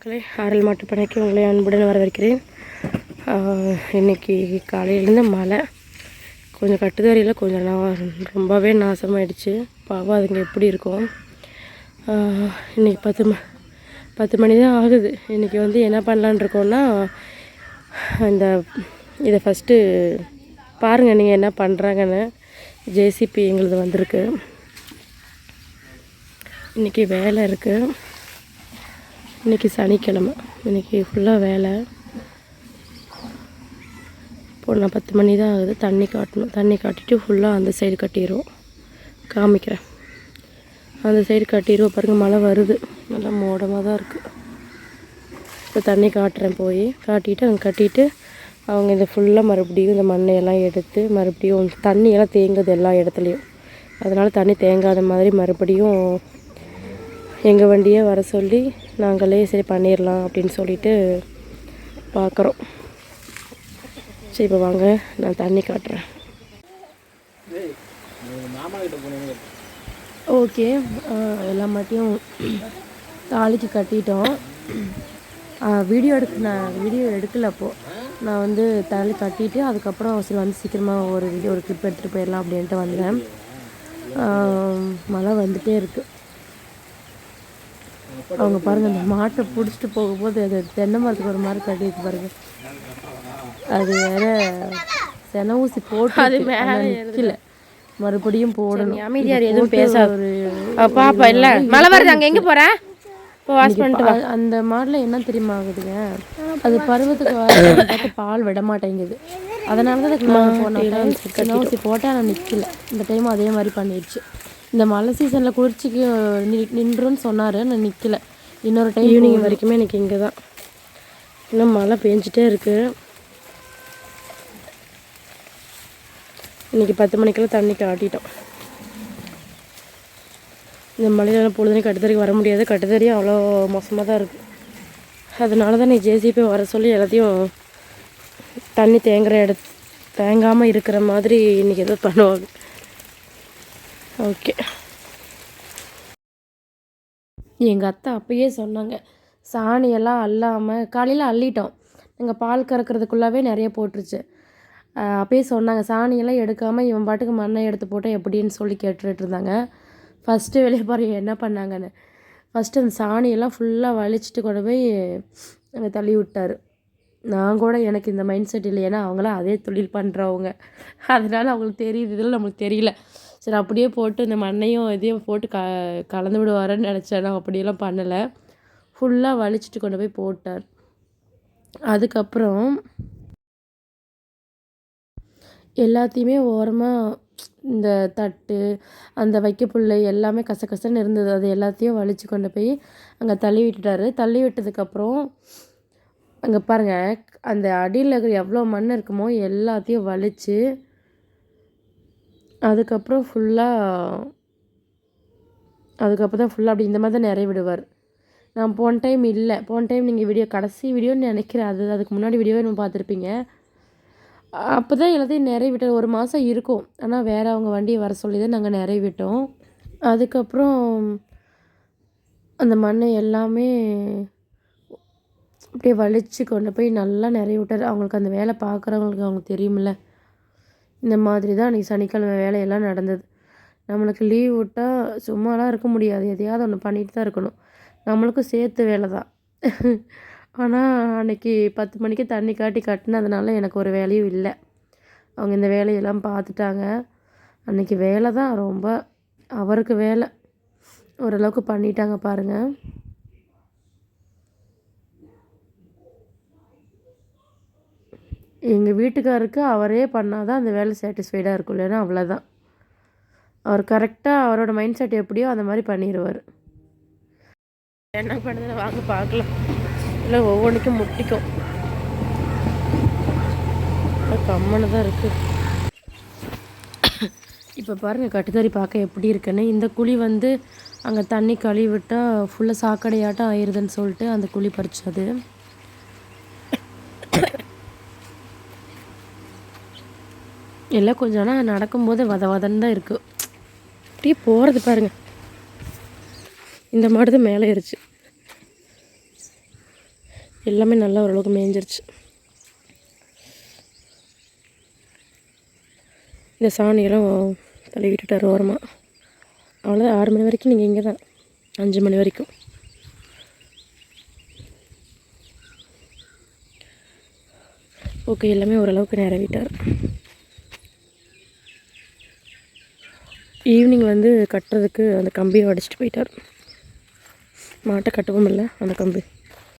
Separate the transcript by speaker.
Speaker 1: மக்களே ஆரல் மாட்டுப்பனைக்கு உங்களை அன்புடன் வரவேற்கிறேன். இன்றைக்கி இன்னைக்கு காலையிலேருந்து மழை. கொஞ்சம் கட்டுத்தறியில் கொஞ்சம் நான் ரொம்பவே நாசமாயிடுச்சு. பாவம் அதுங்க எப்படி இருக்கும்? இன்றைக்கி பத்து ம பத்து மணி தான் ஆகுது. இன்றைக்கி வந்து என்ன பண்ணலான்னு இருக்கோன்னா இந்த இதை ஃபஸ்ட்டு பாருங்கள் நீங்கள் என்ன பண்ணுறாங்கன்னு ஜேசிபி எங்களுது வந்திருக்கு. இன்றைக்கி வேலை இருக்குது இன்றைக்கி சனிக்கிழமை. இன்றைக்கி ஃபுல்லாக வேலை. இப்போ நான் பத்து மணி தான் ஆகுது. தண்ணி காட்டணும். தண்ணி காட்டிட்டு ஃபுல்லாக அந்த சைடு கட்டிடுவோம் காமிக்கிறேன். அந்த சைடு கட்டிடுவோம் பாருங்கள் மழை வருது. நல்லா மோடமாக தான் இருக்குது இப்போ தண்ணி காட்டுறேன் போய். காட்டிட்டு அங்கே கட்டிட்டு அவங்க இதை ஃபுல்லாக மறுபடியும் இந்த மண்ணையெல்லாம் எடுத்து மறுபடியும் தண்ணியெல்லாம் தேங்குது எல்லா இடத்துலையும். அதனால் தண்ணி தேங்காத மாதிரி மறுபடியும் எங்கள் வண்டியை வர சொல்லி நாங்களே சரி பண்ணிடலாம் அப்படின்னு சொல்லிட்டு பார்க்குறோம். சரி இப்போ வாங்க நான் தண்ணி காட்டுறேன். ஓகே எல்லா மாட்டியும் தாலிக்கு கட்டிட்டோம். வீடியோ எடுக்க நான் வீடியோ எடுக்கல அப்போது நான் வந்து தாலி கட்டிட்டு அதுக்கப்புறம் சரி வந்து சீக்கிரமாக ஒரு வீடியோ ஒரு கிளிப் எடுத்துகிட்டு போயிடலாம் அப்படின்ட்டு வந்தேன். மழை வந்துகிட்டே இருக்குது அவங்க பாருங்க அந்த மாட்டை பிடிச்சிட்டு போகும்போது அது தென்னை மரத்துக்கு ஒரு மாதிரி கட்டிட்டு பாருங்க. அது வேற சென ஊசி போட்டு அது நிற்கல மறுபடியும் போடணும். அமைதியார் எதுவும் பேசாத. ஒரு
Speaker 2: பாப்பா இல்ல. மழை வருது அங்க எங்க போற? இப்போ வாஷ்
Speaker 1: இன்னைக்கு பா- அந்த மாடில் என்ன தெரியுமா ஆகுதுங்க? அது பருவத்துக்கு வர பார்த்து பால் விட மாட்டேங்குது. அதனால தான் அதுக்கு சின்ன ஊசி போட்டால் நான் நிற்கல இந்த டைம் அதே மாதிரி பண்ணிடுச்சு. இந்த மழை சீசனில் குளிர்ச்சிக்கு நின்றுன்னு சொன்னார். நான் நிற்கல இன்னொரு டைம் ஈவினிங் வரைக்குமே எனக்கு இங்கே தான் இன்னும் மழை பெஞ்சிட்டே இருக்கு. இன்னைக்கு பத்து மணிக்கெல்லாம் தண்ணி காட்டிட்டோம். இந்த மழையில பொழுதுனே கட்டுத்தறிக்கு வர முடியாது. கட்டுத்தறியும் அவ்வளோ மோசமாக தான் இருக்குது அதனால தான் நீ ஜேசிபி வர சொல்லி எல்லாத்தையும் தண்ணி தேங்குற இட தேங்காமல் இருக்கிற மாதிரி இன்றைக்கி ஏதோ பண்ணுவாங்க. ஓகே எங்கள் அத்தை அப்பயே சொன்னாங்க சாணியெல்லாம் அல்லாமல் காலையில் அள்ளிட்டோம். எங்கள் பால் கறக்கிறதுக்குள்ளாவே நிறைய போட்டுருச்சு. அப்பயே சொன்னாங்க சாணியெல்லாம் எடுக்காமல் இவன் பாட்டுக்கு மண்ணை எடுத்து போட்டால் எப்படின்னு சொல்லி கேட்டுட்டு இருந்தாங்க. ஃபஸ்ட்டு வெளியே பாருங்க என்ன பண்ணாங்கன்னு. ஃபஸ்ட்டு அந்த சாணியெல்லாம் ஃபுல்லாக வலிச்சிட்டு கொண்டு போய் அங்கே தள்ளி விட்டார். நான் கூட எனக்கு இந்த மைண்ட் செட் இல்லை ஏன்னா அவங்களாம் அதே தொழில் பண்ணுறவங்க அதனால அவங்களுக்கு தெரியுது இதில் நம்மளுக்கு தெரியல. சரி அப்படியே போட்டு இந்த மண்ணையும் இதையும் போட்டு க கலந்து விடுவாருன்னு நினச்சேன். நான் அப்படியெல்லாம் பண்ணலை. ஃபுல்லாக வலிச்சிட்டு கொண்டு போய் போட்டார். அதுக்கப்புறம் எல்லாத்தையுமே ஓரமாக இந்த தட்டு அந்த வைக்கப்புல்லை எல்லாமே கசகசன்னு இருந்தது. அது எல்லாத்தையும் வலிச்சு கொண்டு போய் அங்கே தள்ளி விட்டுட்டாரு. தள்ளி விட்டதுக்கப்புறம் அங்கே பாருங்கள் அந்த அடியில் இருக்கிற எவ்வளோ மண் இருக்குமோ எல்லாத்தையும் வலிச்சு அதுக்கப்புறம் ஃபுல்லாக அதுக்கப்புறம் தான் ஃபுல்லாக அப்படி இந்த மாதிரி தான் நிறைய விடுவார் நான் போன டைம் இல்லை. போன டைம் நீங்கள் வீடியோ கடைசி வீடியோன்னு நினைக்கிறேன். அது அதுக்கு முன்னாடி வீடியோவே நம்ம பார்த்துருப்பீங்க. அப்போ தான் எல்லாத்தையும் நிறைய விட்டோம் ஒரு மாதம் இருக்கும். ஆனால் வேறு அவங்க வண்டியை வர சொல்லி தான் நாங்கள் நிறைய விட்டோம் அதுக்கப்புறம் அந்த மண்ணை எல்லாமே அப்படியே வலிச்சு கொண்டு போய் நல்லா நிறைய விட்டார். அவங்களுக்கு அந்த வேலை பார்க்குறவங்களுக்கு அவங்க தெரியுமில்ல இந்த மாதிரி தான் அன்றைக்கி சனிக்கிழமை வேலையெல்லாம் நடந்தது. நம்மளுக்கு லீவ் விட்டால் சும்மாலாம் இருக்க முடியாது. எதையாவது ஒன்று பண்ணிட்டு தான் இருக்கணும். நம்மளுக்கும் சேர்த்து வேலை தான். ஆனால் அன்னைக்கு பத்து மணிக்கு தண்ணி காட்டி கட்டினதுனால எனக்கு ஒரு வேலையும் இல்லை. அவங்க இந்த வேலையெல்லாம் பார்த்துட்டாங்க. அன்னைக்கு வேலை தான். ரொம்ப அவருக்கு வேலை. ஓரளவுக்கு பண்ணிட்டாங்க பாருங்கள் எங்கள் வீட்டுக்காருக்கு அவரே பண்ணால் தான் அந்த வேலை சாட்டிஸ்ஃபைடாக இருக்கும். இல்லைன்னா அவ்வளோதான் அவர் கரெக்டாக அவரோட மைண்ட் செட் எப்படியோ அந்த மாதிரி பண்ணிடுவார் என்ன பண்ணுறது வாங்க பார்க்கலாம். இல்லை ஒவ்வொன்றுக்கும் முட்டிக்கும். கம்மனு தான் இருக்குது இப்போ பாருங்கள் கட்டுத்தறி பார்க்க எப்படி இருக்குன்னு. இந்த குழி வந்து அங்கே தண்ணி கழுவி விட்டால் ஃபுல்லாக சாக்கடையாட்டம் ஆயிடுதுன்னு சொல்லிட்டு அந்த குழி பறிச்சது. எல்லாம் கொஞ்சம் ஆனால் நடக்கும்போது வத வதன்னு தான் இருக்குது அப்படியே போகிறது பாருங்கள் இந்த மாடு தான் மேலே ஏறிச்சு.
Speaker 2: எல்லாமே நல்லா ஓரளவுக்கு மேய்ஞ்சிருச்சு இந்த சாணியெல்லாம் தள்ளி ஓரமாக அவ்வளோதான் ஆறு மணி வரைக்கும் நீங்கள் இங்கே தான் அஞ்சு மணி வரைக்கும். ஓகே எல்லாமே ஓரளவுக்கு நிறவிட்டார் ஈவினிங் வந்து கட்டுறதுக்கு அந்த கம்பியை உடச்சிட்டு போயிட்டார். மாட்டை கட்டவும் இல்லை அந்த கம்பி.